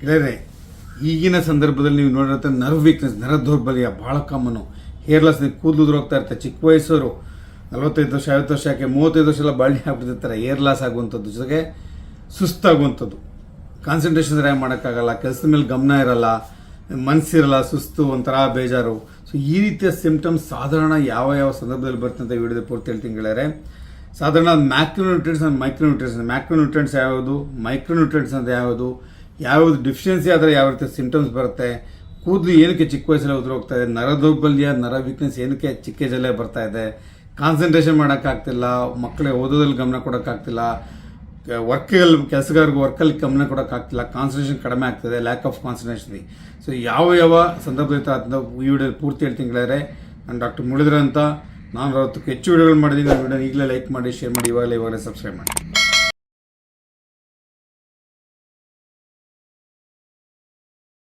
ಗೆಳೆಯರೆ ಈಗಿನ ಸಂದರ್ಭದಲ್ಲಿ ನೀವು ನೋಡಿರೋ ನರ್ವ್ ವೀಕ್ನೆಸ್ ನರ ದೌರ್ಬಲ್ಯ ಭಾಳ ಕಾಮನ್ನು ಹೇರ್ಲೆಸ್ ಕೂದಲು ಉದುರೋಗ್ತಾ ಇರ್ತಾರೆ ಚಿಕ್ಕ ವಯಸ್ಸವರು ನಲವತ್ತೈದು ವರ್ಷ, ಐವತ್ತು ವರ್ಷ ಯಾಕೆ ಮೂವತ್ತೈದು ವರ್ಷ ಎಲ್ಲ ಬಾಳಿ ಆಗ್ಬಿಟ್ಟಿರ್ತಾರೆ ಏರ್ ಲಾಸ್ ಆಗುವಂಥದ್ದು ಜೊತೆಗೆ ಸುಸ್ತಾಗುವಂಥದ್ದು. ಕಾನ್ಸಂಟ್ರೇಷನ್ ಸರಿಯಾಗಿ ಮಾಡೋಕ್ಕಾಗಲ್ಲ, ಕೆಲಸದ ಮೇಲೆ ಗಮನ ಇರಲ್ಲ ಮನಸ್ಸಿರಲ್ಲ ಸುಸ್ತು, ಒಂಥರ ಬೇಜಾರು. ಸೊ ಈ ರೀತಿಯ ಸಿಂಪ್ಟಮ್ಸ್ ಸಾಧಾರಣ ಯಾವ ಯಾವ ಸಂದರ್ಭದಲ್ಲಿ ಬರುತ್ತೆ ಅಂತ ವಿಡಿಯೋದ ಪೂರ್ತಿ ಹೇಳ್ತೀನಿ ಗೆಳೆಯರೆ. ಸಾಧಾರಣ ಮ್ಯಾಕ್ರೋನ್ಯೂಟ್ರಿಯನ್ಸ್ ಆ್ಯಂಡ್ ಮ್ಯಾಕ್ರೋ ನ್ಯೂಟ್ರಿಯೆಂಟ್ಸ್ ಯಾವುದು ಮೈಕ್ರೋನ್ಯೂಟ್ರಿಯನ್ಸ್ ಅಂತ ಯಾವುದು ಯಾವುದು ಡಿಫಿಷಿಯನ್ಸಿ ಆದರೆ ಯಾವ ರೀತಿ ಸಿಂಟಮ್ಸ್ ಬರುತ್ತೆ? ಕೂದಲು ಏನಕ್ಕೆ ಚಿಕ್ಕ ವಯಸ್ಸಲ್ಲಿ ಉದುರೋಗ್ತಾ ಇದೆ? ನರ ದೌರ್ಬಲ್ಯ ನರ ವೀಕ್ನೆಸ್ ಏನಕ್ಕೆ ಚಿಕ್ಕ ಏಜಲ್ಲೇ ಬರ್ತಾ ಇದೆ? ಕಾನ್ಸಂಟ್ರೇಷನ್ ಮಾಡೋಕ್ಕಾಗ್ತಿಲ್ಲ ಮಕ್ಕಳಿಗೆ ಓದೋದ್ರಲ್ಲಿ ಗಮನ ಕೊಡೋಕ್ಕಾಗ್ತಿಲ್ಲ ವರ್ಕಲ್ಲಿ ಕೆಲಸಗಾರರಿಗೆ ವರ್ಕಲ್ಲಿ ಗಮನ ಕೊಡೋಕ್ಕಾಗ್ತಿಲ್ಲ ಕಾನ್ಸಂಟ್ರೇಷನ್ ಕಡಿಮೆ ಆಗ್ತದೆ ಲ್ಯಾಕ್ ಆಫ್ ಕಾನ್ಸಂಟ್ರೇಷನ್ ಸೊ ಯಾವ ಯಾವ ಸಂದರ್ಭದಲ್ಲಿ ಅದನ್ನ ಈ ವಿಡಿಯೋ ಪೂರ್ತಿ ಹೇಳ್ತೀನಿ ಗೆಳೆಯರೆ. ನಾನು ಡಾಕ್ಟರ್ ಮುಳಿದ್ರ ಅಂತ. ನಾನು ಅವತ್ತು ಹೆಚ್ಚು ವಿಡಿಯೋಗಳು ಮಾಡಿದ್ದೀನಿ. ನಾನು ಈಗಲೇ ಲೈಕ್ ಮಾಡಿ ಶೇರ್ ಮಾಡಿ, ಇವಾಗಲೇ ಇವಾಗಲೇ ಸಬ್ಸ್ಕ್ರೈಬ್ ಮಾಡಿ.